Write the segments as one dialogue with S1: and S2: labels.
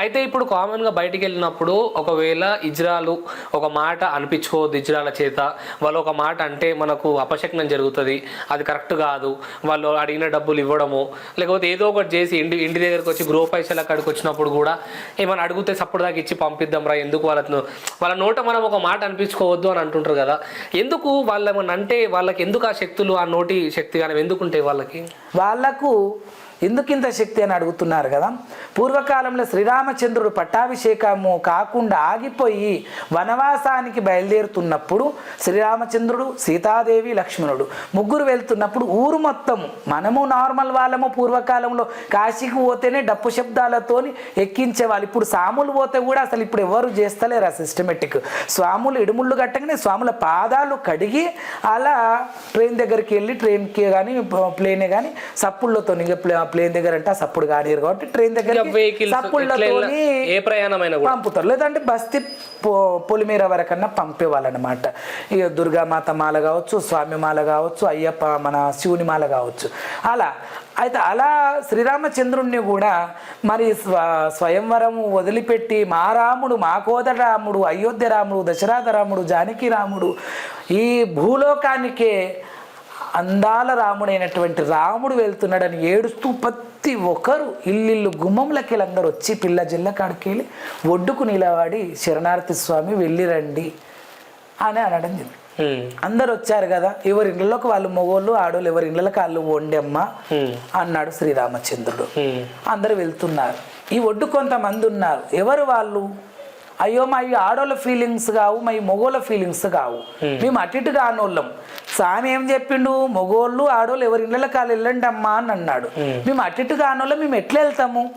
S1: అయితే ఇప్పుడు కామన్గా బయటికి వెళ్ళినప్పుడు ఒకవేళ ఇజ్రాలు ఒక మాట అనిపించుకోవద్దు ఇజ్రాల చేత. వాళ్ళు ఒక మాట అంటే మనకు అపశక్నం జరుగుతుంది. అది కరెక్ట్ కాదు. వాళ్ళు అడిగిన డబ్బులు ఇవ్వడము లేకపోతే ఏదో ఒకటి చేసి ఇంటి ఇంటి దగ్గరకు వచ్చి గృహ పైసలు అక్కడికి వచ్చినప్పుడు కూడా ఏమైనా అడిగితే సప్పుడు దాకా ఇచ్చి పంపిద్దాం రా ఎందుకు వాళ్ళను వాళ్ళ నోట మనం ఒక మాట అనిపించుకోవద్దు అని అంటుంటారు కదా. ఎందుకు వాళ్ళు ఏమన్నా అంటే వాళ్ళకి ఎందుకు ఆ శక్తులు ఆ నోటి శక్తి కానీ ఎందుకు ఉంటాయి వాళ్ళకి?
S2: వాళ్ళకు ఎందుకింత శక్తి అని అడుగుతున్నారు కదా? పూర్వకాలంలో శ్రీరామచంద్రుడు పట్టాభిషేకము కాకుండా ఆగిపోయి వనవాసానికి బయలుదేరుతున్నప్పుడు శ్రీరామచంద్రుడు సీతాదేవి లక్ష్మణుడు ముగ్గురు వెళ్తున్నప్పుడు ఊరు మొత్తము మనము నార్మల్ వాళ్ళము పూర్వకాలంలో కాశీకి పోతేనే డప్పు శబ్దాలతోని ఎక్కించేవాళ్ళు. ఇప్పుడు సాములు పోతే కూడా అసలు ఇప్పుడు ఎవరు చేస్తలేరు ఆ సిస్టమేటిక్ స్వాములు ఇడుముళ్ళు కట్టగానే స్వాముల పాదాలు కడిగి అలా ట్రైన్ దగ్గరికి వెళ్ళి ట్రైన్కి కానీ ప్లేనే కానీ సప్పుళ్ళతో ప్లేన్ దగ్గర అంటే సప్పుడు కానియరు కాబట్టి ట్రైన్ దగ్గర సప్పుళ్ళతోని
S1: ఏ ప్రయాణమైనా
S2: పంపుతారు. లేదంటే బస్తీ పొ పొలిమేర వరకన్నా పంపేవాళ్ళనమాట. ఇక దుర్గామాత మాల కావచ్చు స్వామి మాల కావచ్చు అయ్యప్ప మన శివుని మాల కావచ్చు. అలా. అయితే అలా శ్రీరామచంద్రుణ్ణి కూడా మరి స్వ స్వయంవరం వదిలిపెట్టి మా రాముడు మా కోదట రాముడు అయోధ్య రాముడు దశరథ రాముడు జానకి రాముడు ఈ భూలోకానికే అందాల రాముడైనటువంటి రాముడు వెళ్తున్నాడని ఏడుస్తూ ప్రతి ఒక్కరు ఇల్లిల్లు గుమ్మంలకి అందరూ వచ్చి పిల్ల జిల్ల కాడికి వెళ్ళి ఒడ్డుకు నిలబడి శరణార్థి స్వామి వెళ్ళి రండి అని అనడం జరిగింది. అందరు వచ్చారు కదా ఎవరి ఇళ్ళలోకి వాళ్ళు మొగోళ్ళు ఆడోళ్ళు ఎవరి ఇళ్ళకి వాళ్ళు వండెమ్మ. అన్నాడు శ్రీరామచంద్రుడు. అందరు వెళ్తున్నారు ఈ ఒడ్డు కొంతమంది ఉన్నారు ఎవరు వాళ్ళు అయ్యో మా ఈ ఆడోళ్ళ ఫీలింగ్స్ కావు మా ఈ మొగోళ్ళ ఫీలింగ్స్ కావు. మేము అటు ఇటు కానోళ్ళం. స్వామి ఏం చెప్పిండు? మొగోళ్ళు ఆడోళ్ళు ఎవరి ఇళ్ళ కాళ్ళు వెళ్ళండి అమ్మా అని అన్నాడు. మేము అటు ఇటు కానోళ్ళం మేము ఎట్లా వెళ్తాము?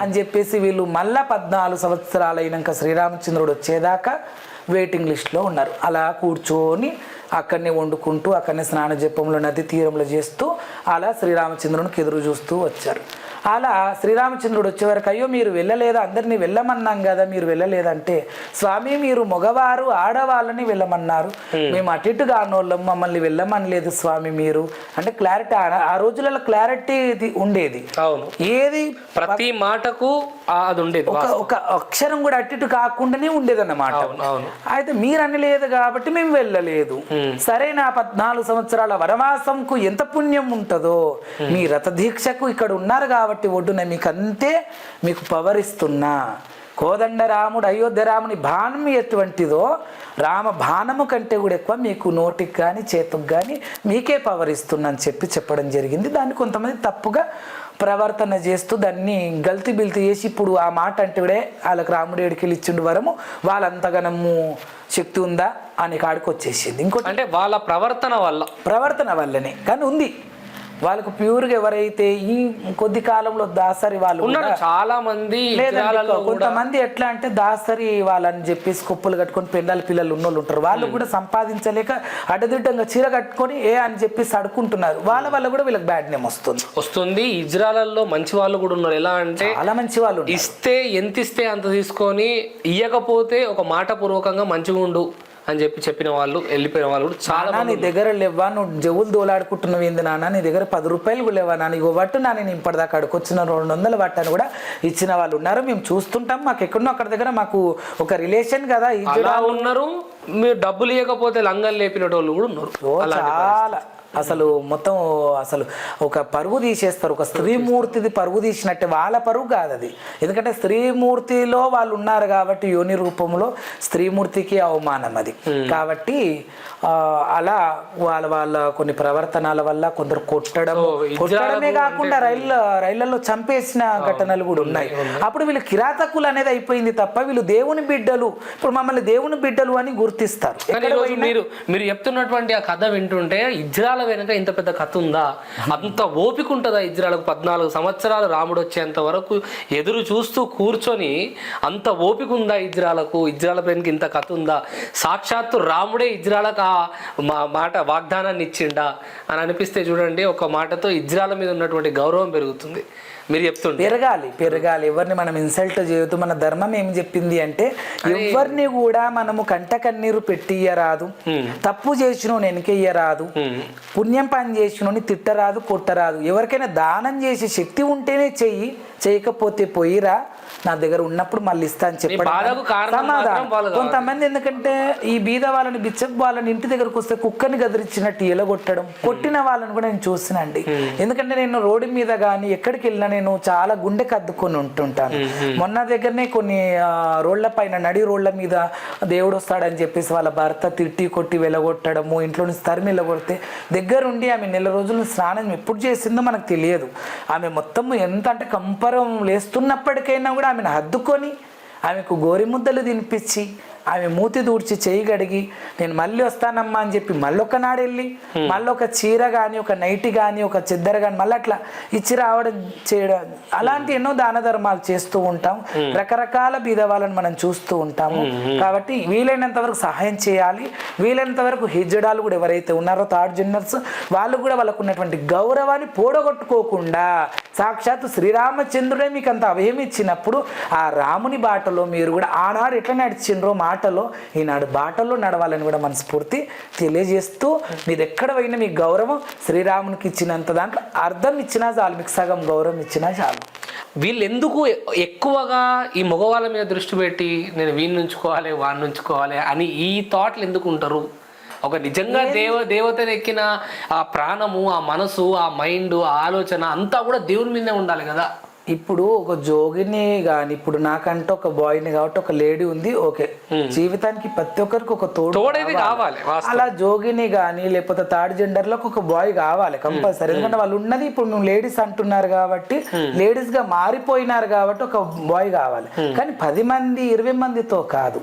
S2: అని చెప్పేసి వీళ్ళు మళ్ళా పద్నాలుగు సంవత్సరాలు అయినాక శ్రీరామచంద్రుడు వచ్చేదాకా వెయిటింగ్ లిస్ట్లో ఉన్నారు. అలా కూర్చొని అక్కడనే వండుకుంటూ అక్కడనే స్నాన జపంలో నది తీరంలో చేస్తూ అలా శ్రీరామచంద్రునికి ఎదురు చూస్తూ వచ్చారు. అలా శ్రీరామచంద్రుడు వచ్చే వరకు అయ్యో మీరు వెళ్ళలేదా? అందరినీ వెళ్ళమన్నాం కదా మీరు వెళ్ళలేదంటే. స్వామి మీరు మగవారు ఆడవాళ్ళని వెళ్ళమన్నారు. మేము అటు ఇటు కానోళ్ళం మమ్మల్ని వెళ్ళమనలేదు స్వామి మీరు. అంటే క్లారిటీ ఆ రోజులలో క్లారిటీ ఉండేది.
S1: అవును.
S2: ఏది
S1: ప్రతి మాటకు అది ఉండేది
S2: ఒక ఒక అక్షరం కూడా అటు ఇటు కాకుండానే
S1: అవును అవును.
S2: అయితే మీరు అనలేదు కాబట్టి మేము వెళ్ళలేదు. సరే నా పద్నాలుగు సంవత్సరాల వనవాసంకు ఎంత పుణ్యం ఉంటుందో మీ రథ దీక్షకు ఇక్కడ ఉన్నారు కాబట్టి ఒడ్డున మీకు అంతే మీకు పవర్ ఇస్తున్నా కోదండ రాముడు అయోధ్య రాముని బాణం ఎటువంటిదో రామ బాణము కంటే కూడా ఎక్కువ మీకు నోటికి కానీ చేతికి కానీ మీకే పవర్ ఇస్తున్నా అని చెప్పి చెప్పడం జరిగింది. దాన్ని కొంతమంది తప్పుగా ప్రవర్తన చేస్తూ దాన్ని గల్తీ బిల్తీ చేసి ఇప్పుడు ఆ మాట అంటే కూడా వాళ్ళకి రాముడు ఏడికెళ్ళి ఇచ్చిండు వరము వాళ్ళంతగనము శక్తి ఉందా అని కాడికి వచ్చేసింది. ఇంకోటి
S1: అంటే వాళ్ళ ప్రవర్తన వల్ల.
S2: ప్రవర్తన వల్లనే. కానీ ఉంది. వాళ్ళకు ప్యూర్గా ఎవరైతే ఈ కొద్ది కాలంలో దాసరి వాళ్ళు
S1: ఉన్నారు చాలా మంది
S2: కొంతమంది ఎట్లా అంటే దాసరి వాళ్ళని చెప్పేసి కుప్పలు కట్టుకొని పిల్లలు పిల్లలు ఉన్నోళ్ళు ఉంటారు. వాళ్ళు కూడా సంపాదించలేక అడ్డదిడ్డంగా చీర కట్టుకొని ఏ అని చెప్పేసి అడుకుంటున్నారు వాళ్ళ వల్ల కూడా వీళ్ళకి బ్యాడ్ నేమ్ వస్తుంది.
S1: వస్తుంది. ఇజ్రాయెల్లో మంచి వాళ్ళు కూడా ఉన్నారు. ఎలా అంటే
S2: చాలా మంచి వాళ్ళు.
S1: ఇస్తే ఎంత ఇస్తే అంత తీసుకొని ఇయ్యకపోతే ఒక మాట పూర్వకంగా మంచిగా ఉండు. అని చెప్పి చెప్పిన వాళ్ళు వెళ్ళిపోయిన వాళ్ళు కూడా చాలా
S2: నీ దగ్గర లేవా నువ్వు జవులు దోలాడుకుంటున్నావు ఏంది నాన్న? నీ దగ్గర పది రూపాయలు కూడా లేవా నాన్న? ఇగో వట్టు నా నేను ఇప్పటిదాకా అక్కడికి వచ్చిన రెండు వందల వట్టని కూడా ఇచ్చిన వాళ్ళు ఉన్నారు. మేము చూస్తుంటాం. మాకు ఎక్కడో అక్కడ దగ్గర మాకు ఒక రిలేషన్ కదా
S1: ఉన్నారు. మీరు డబ్బులు ఇవ్వకపోతే లంగలు లేపిన వాళ్ళు కూడా ఉన్నారు.
S2: చాలా అసలు మొత్తం అసలు ఒక పరుగు తీసేస్తారు. ఒక స్త్రీమూర్తిది పరుగు తీసినట్టే వాళ్ళ పరుగు కాదు అది. ఎందుకంటే స్త్రీమూర్తిలో వాళ్ళు ఉన్నారు కాబట్టి యోని రూపంలో స్త్రీమూర్తికి అవమానం అది. కాబట్టి అలా వాళ్ళ వాళ్ళ కొన్ని ప్రవర్తనాల వల్ల కొందరు కొట్టడం కొట్టడమే కాకుండా రైళ్ళ రైళ్ళలో చంపేసిన ఘటనలు కూడా ఉన్నాయి అప్పుడు వీళ్ళు కిరాతకులు అనేది అయిపోయింది తప్ప వీళ్ళు దేవుని బిడ్డలు. ఇప్పుడు మమ్మల్ని దేవుని బిడ్డలు అని గుర్తిస్తారు.
S1: మీరు మీరు చెప్తున్నటువంటి ఆ కథ వింటుంటే ఇజ్రాల వెనక ఇంత పెద్ద కథ ఉందా? అంత ఓపిక ఉంటుందా ఇజ్రాలకు పద్నాలుగు సంవత్సరాలు రాముడు వచ్చేంత వరకు ఎదురు చూస్తూ కూర్చొని అంత ఓపిక ఉందా ఇజ్రాలకు ఇజ్రాల వెనక ఇంత కథ ఉందా? సాక్షాత్తు రాముడే ఇజ్రాలకు ఆ మా మాట వాగ్దానాన్ని ఇచ్చిండా? అని అనిపిస్తే చూడండి ఒక మాటతో ఇజ్రాల మీద ఉన్నటువంటి గౌరవం పెరుగుతుంది. మీరు చెప్తుంటే.
S2: పెరగాలి పెరగాలి. ఎవరిని మనం ఇన్సల్ట్ చేయొద్దు. మన ధర్మం ఏం చెప్పింది అంటే ఎవరిని కూడా మనము కంట కన్నీరు పెట్టియరాదు తప్పు చేసిన వెనకెయ్యరాదు. పుణ్యం పని చేసిన తిట్టరాదు కొట్టరాదు. ఎవరికైనా దానం చేసే శక్తి ఉంటేనే చెయ్యి. చేయకపోతే పోయిరా. నా దగ్గర ఉన్నప్పుడు మళ్ళీ ఇస్తా అని చెప్పడం సమాధానం. కొంతమంది ఎందుకంటే ఈ బీద వాళ్ళని బిచ్చపు వాళ్ళని ఇంటి దగ్గరకు వస్తే కుక్కని గదిరించినట్టు ఎలగొట్టడం కొట్టిన వాళ్ళని కూడా నేను చూసినండి ఎందుకంటే నేను రోడ్డు మీద కానీ ఎక్కడికి వెళ్ళినా నేను చాలా గుండె కద్దుకొని ఉంటుంటాను. మొన్న దగ్గరనే కొన్ని రోడ్ల పైన నడి రోడ్ల మీద దేవుడు వస్తాడని చెప్పేసి వాళ్ళ భర్త తిట్టి కొట్టి వెలగొట్టడము ఇంట్లో నుంచి తరిమి వెళ్ళగొడితే దగ్గరుండి ఆమె నెల రోజులు స్నానం ఎప్పుడు చేసిందో మనకు తెలియదు. ఆమె మొత్తం ఎంత అంటే కంపరం లేస్తున్నప్పటికైనా కూడా ఆమెను హద్దుకొని ఆమెకు గోరిముద్దలు తినిపించి ఆమె మూతి దూడ్చి చేయి గడిగి నేను మళ్ళీ వస్తానమ్మా అని చెప్పి మళ్ళీ ఒక నాడు వెళ్ళి మళ్ళీ ఒక చీర కానీ ఒక నైటి కానీ ఒక చెద్దర కానీ మళ్ళీ అట్లా ఇచ్చి రావడం చేయడం. అలాంటి ఎన్నో దాన ధర్మాలు చేస్తూ ఉంటాం. రకరకాల బీద వాళ్ళని మనం చూస్తూ ఉంటాము. కాబట్టి వీలైనంత వరకు సహాయం చేయాలి. వీలైనంత వరకు హిజ్జడాలు కూడా ఎవరైతే ఉన్నారో థర్డ్ జెండర్స్ వాళ్ళు కూడా వాళ్ళకు ఉన్నటువంటి గౌరవాన్ని పోడగొట్టుకోకుండా సాక్షాత్ శ్రీరామచంద్రుడే మీకు అంత అభయం ఇచ్చినప్పుడు ఆ రాముని బాటలో మీరు కూడా ఆనాడు ఎట్లా నడిచిండ్రో మాటలో ఈనాడు బాటలో నడవాలని కూడా మనస్ఫూర్తి తెలియజేస్తూ మీరు ఎక్కడ పోయినా మీకు గౌరవం శ్రీరామునికి ఇచ్చినంత దాంట్లో అర్థం ఇచ్చినా చాలు మీకు సగం గౌరవం ఇచ్చినా చాలు.
S1: వీళ్ళు ఎందుకు ఎక్కువగా ఈ మగవాళ్ళ మీద దృష్టి పెట్టి నేను వీడిని ఉంచుకోవాలి వాడిని ఉంచుకోవాలి అని ఈ థాట్లు ఎందుకు ఉంటారు? ఒక నిజంగా దేవ దేవతను ఎక్కిన ఆ ప్రాణము ఆ మనసు ఆ మైండ్ ఆ ఆలోచన అంతా కూడా దేవుని మీదే ఉండాలి కదా?
S2: ఇప్పుడు ఒక జోగిని కానీ ఇప్పుడు నాకంటే ఒక బాయ్ని కాబట్టి ఒక లేడీ ఉంది ఓకే జీవితానికి ప్రతి ఒక్కరికి ఒక తోడు
S1: కావాలి.
S2: అలా జోగిని కానీ లేకపోతే థర్డ్ జెండర్లో ఒక బాయ్ కావాలి కంపల్సరీ ఎందుకంటే వాళ్ళు ఉన్నది ఇప్పుడు నువ్వు లేడీస్ అంటున్నారు కాబట్టి లేడీస్గా మారిపోయినారు కాబట్టి ఒక బాయ్ కావాలి. కానీ పది మంది ఇరవై మందితో కాదు.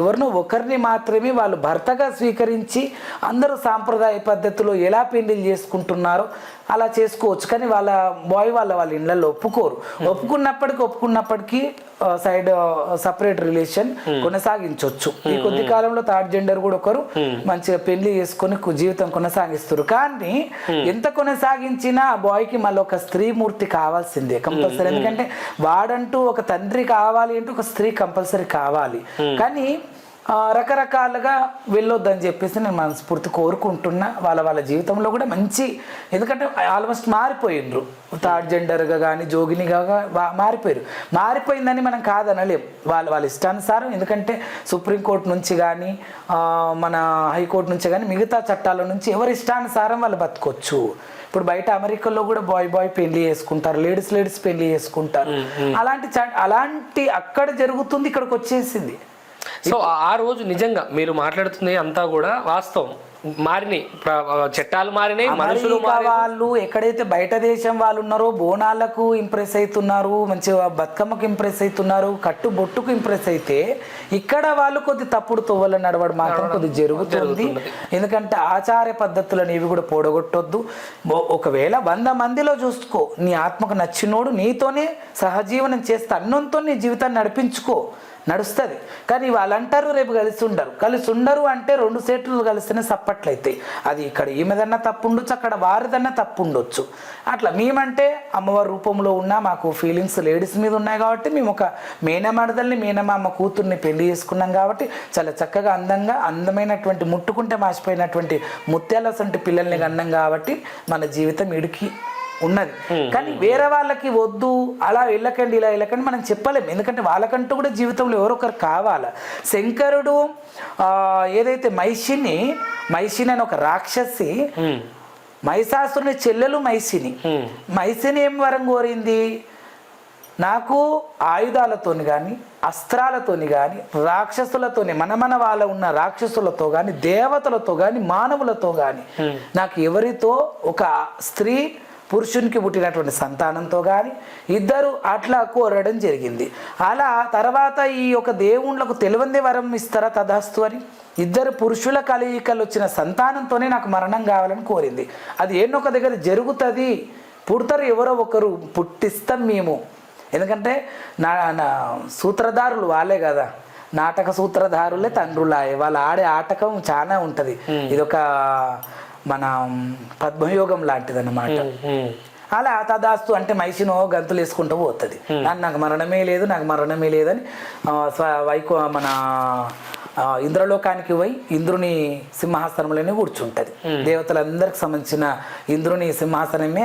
S2: ఎవరినో ఒకరిని మాత్రమే వాళ్ళు భర్తగా స్వీకరించి అందరూ సాంప్రదాయ పద్ధతిలో ఎలా పెళ్ళిళ్ళు చేసుకుంటున్నారో అలా చేసుకోవచ్చు. కానీ వాళ్ళ బాయ్ వాళ్ళ వాళ్ళ ఇళ్ళల్లో ఒప్పుకోరు. ఒప్పుకున్నప్పటికీ ఒప్పుకున్నప్పటికీ సైడ్ సపరేట్ రిలేషన్ కొనసాగించవచ్చు ఈ కొద్ది కాలంలో థర్డ్ జెండర్ కూడా ఒకరు మంచిగా పెళ్ళి చేసుకొని జీవితం కొనసాగిస్తారు. కానీ ఎంత కొనసాగించినా ఆ బాయ్కి మళ్ళీ ఒక స్త్రీ మూర్తి కావాల్సిందే కంపల్సరీ. ఎందుకంటే వాడంటూ ఒక తండ్రి కావాలి అంటే ఒక స్త్రీ కంపల్సరీ కావాలి. కానీ రకరకాలుగా వెళ్ళొద్దని చెప్పేసి నేను మనస్ఫూర్తి కోరుకుంటున్నా. వాళ్ళ వాళ్ళ జీవితంలో కూడా మంచి ఎందుకంటే ఆల్మోస్ట్ మారిపోయిండ్రు థర్డ్ జెండర్గా కానీ జోగినిగా మారిపోయారు. మారిపోయిందని మనం కాదనలేం. వాళ్ళ వాళ్ళ ఇష్టానుసారం ఎందుకంటే సుప్రీంకోర్టు నుంచి కానీ మన హైకోర్టు నుంచి కానీ మిగతా చట్టాల నుంచి ఎవరి ఇష్టానుసారం వాళ్ళు బతకొచ్చు. ఇప్పుడు బయట అమెరికాలో కూడా బాయ్ బాయ్ పెళ్ళి చేసుకుంటారు లేడీస్ లేడీస్ పెళ్ళి చేసుకుంటారు. అలాంటి చ- అలాంటి అక్కడ జరుగుతుంది ఇక్కడికి వచ్చేసింది.
S1: సో ఆ- రోజు నిజంగా మీరు మాట్లాడుతుంది అంతా కూడా వాస్తవం. మారినాయి చట్టాలు మారినాయి మనుషులు
S2: వాళ్ళు ఎక్కడైతే బయట దేశం వాళ్ళు ఉన్నారో బోనాలకు ఇంప్రెస్ అవుతున్నారు మంచిగా బతుకమ్మకు ఇంప్రెస్ అవుతున్నారు కట్టు బొట్టుకు ఇంప్రెస్ అయితే ఇక్కడ వాళ్ళు కొద్ది తప్పుడు తొవ్వలు నడవడం మాత్రం కొద్ది జరుగుతుంది. ఎందుకంటే ఆచార పద్ధతులను ఇవి కూడా పోడగొట్టొద్దు. ఒకవేళ వంద మందిలో చూసుకో నీ ఆత్మకు నచ్చినోడు నీతోనే సహజీవనం చేస్తే అన్నంతో నీ జీవితాన్ని నడిపించుకో. నడుస్తుంది. కానీ వాళ్ళు అంటారు రేపు కలిసి ఉండరు. కలిసి ఉండరు అంటే రెండు సెట్లు కలిస్తేనే సప్పట్లయితాయి అది ఇక్కడ ఈమెదన్నా తప్పు ఉండొచ్చు అక్కడ వారిదన్నా తప్పు ఉండొచ్చు అట్లా మేమంటే అమ్మవారి రూపంలో ఉన్న మాకు ఫీలింగ్స్ లేడీస్ మీద ఉన్నాయి కాబట్టి మేము ఒక మేనమడదల్ని మేనమామ కూతుర్ని పెళ్ళి చేసుకున్నాం కాబట్టి చాలా చక్కగా అందంగా అందమైనటువంటి ముట్టుకుంటే మాసిపోయినటువంటి ముత్యాల సంటి పిల్లల్ని కన్నాం కాబట్టి మన జీవితం ఇడికి ఉన్నది. కానీ వేరే వాళ్ళకి వద్దు అలా వెళ్ళకండి ఇలా వెళ్ళకండి మనం చెప్పలేం ఎందుకంటే వాళ్ళకంటూ కూడా జీవితంలో ఎవరొకరు కావాలా? శంకరుడు ఆ, ఏదైతే మైషిని మైషిని అని ఒక రాక్షసి మైసాసురుని చెల్లెలు మైసిని మైసిని ఏం వరం కోరింది? నాకు ఆయుధాలతోని కానీ అస్త్రాలతోని కానీ రాక్షసులతోని మన మన వాళ్ళ ఉన్న రాక్షసులతో కానీ దేవతలతో కానీ మానవులతో కానీ నాకు ఎవరితో? ఒక స్త్రీ పురుషునికి పుట్టినటువంటి సంతానంతో కానీ ఇద్దరు అట్లా కోరడం జరిగింది. అలా తర్వాత ఈ యొక్క దేవుళ్ళకు తెలివందే వరం ఇస్తారా తదాస్తు అని? ఇద్దరు పురుషుల కలయికలు వచ్చిన సంతానంతోనే నాకు మరణం కావాలని కోరింది. అది ఏనొక దగ్గర జరుగుతుంది. పుడతారు ఎవరో ఒకరు పుట్టిస్తాం మేము. ఎందుకంటే నా నా సూత్రధారులు వాళ్ళే కదా. నాటక సూత్రధారులే తండ్రులాయే. వాళ్ళు ఆడే ఆటకం చాలా ఉంటుంది. ఇదొక మన పద్మయోగం లాంటిది అన్నమాట
S1: ఉమ్.
S2: అలా తదాస్తు అంటే మైసినో గంతులు వేసుకుంటూ పోతుంది. నాకు నాకు మరణమే లేదు నాకు మరణమే లేదని వైకో మన ఇంద్రలోకానికి పోయి ఇంద్రుని సింహాసనంలోనే కూర్చుంటది. దేవతలందరికి సంబంధించిన ఇంద్రుని సింహాసనమే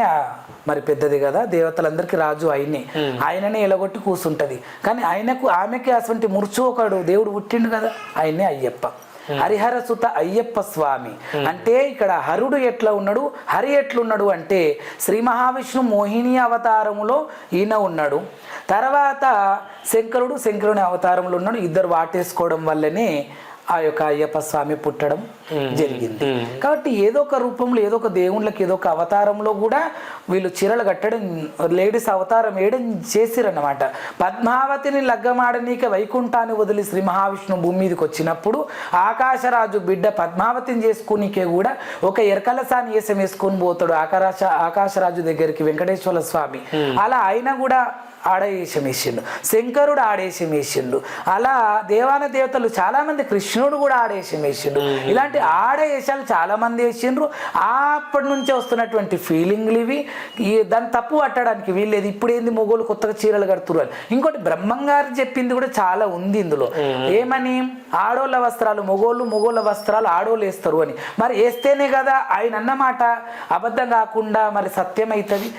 S2: మరి పెద్దది కదా దేవతలందరికీ రాజు ఆయనే. ఆయననే ఎలగొట్టి కూర్చుంటది కానీ ఆయనకు ఆమెకి అటువంటి మురుచు ఒకడు దేవుడు పుట్టిండు కదా ఆయనే అయ్యప్ప. హరిహర సుత అయ్యప్ప స్వామి. అంటే ఇక్కడ హరుడు ఎట్లా ఉన్నాడు? హరి ఎట్లున్నాడు అంటే శ్రీ మహావిష్ణు మోహిని అవతారములో ఈయన ఉన్నాడు. తర్వాత శంకరుడు శంకరుని అవతారంలో ఉన్నాడు. ఇద్దరు వాటేసుకోవడం వల్లనే ఆ యొక్క అయ్యప్ప స్వామి పుట్టడం జరిగింది. కాబట్టి ఏదో ఒక రూపంలో ఏదో ఒక దేవుళ్ళకి ఏదో ఒక అవతారంలో కూడా వీళ్ళు చీరలు కట్టడం లేడీస్ అవతారం వేయడం చేసిరన్నమాట. పద్మావతిని లగ్గమాడనీక వైకుంఠాన్ని వదిలి శ్రీ మహావిష్ణు భూమి మీదకి వచ్చినప్పుడు ఆకాశరాజు బిడ్డ పద్మావతిని చేసుకునికే కూడా ఒక ఎరకలసాని వేసం వేసుకొని పోతాడు ఆకాశ ఆకాశరాజు దగ్గరికి వెంకటేశ్వర స్వామి. అలా ఆయన కూడా ఆడేషం వేసిండు శంకరుడు ఆడేషం వేసిండు అలా దేవాన దేవతలు చాలా మంది కృష్ణుడు కూడా ఆడేషం వేసిండు ఇలాంటి ఆడేషాలు చాలా మంది వేసిండ్రు. అప్పటి నుంచే వస్తున్నటువంటి ఫీలింగ్లు ఇవి. దాన్ని తప్పు పట్టడానికి వీళ్ళేది ఇప్పుడు ఏంది మొగోలు కొత్తగా చీరలు కడుతురు అని. ఇంకోటి బ్రహ్మంగారు చెప్పింది కూడా చాలా ఉంది ఇందులో. ఏమని? ఆడోళ్ళ వస్త్రాలు మొగోళ్ళు మొగోళ్ళ వస్త్రాలు ఆడోళ్ళు వేస్తారు అని. మరి వేస్తేనే కదా ఆయన అన్నమాట. అబద్ధం కాకుండా మరి సత్యం అవుతుంది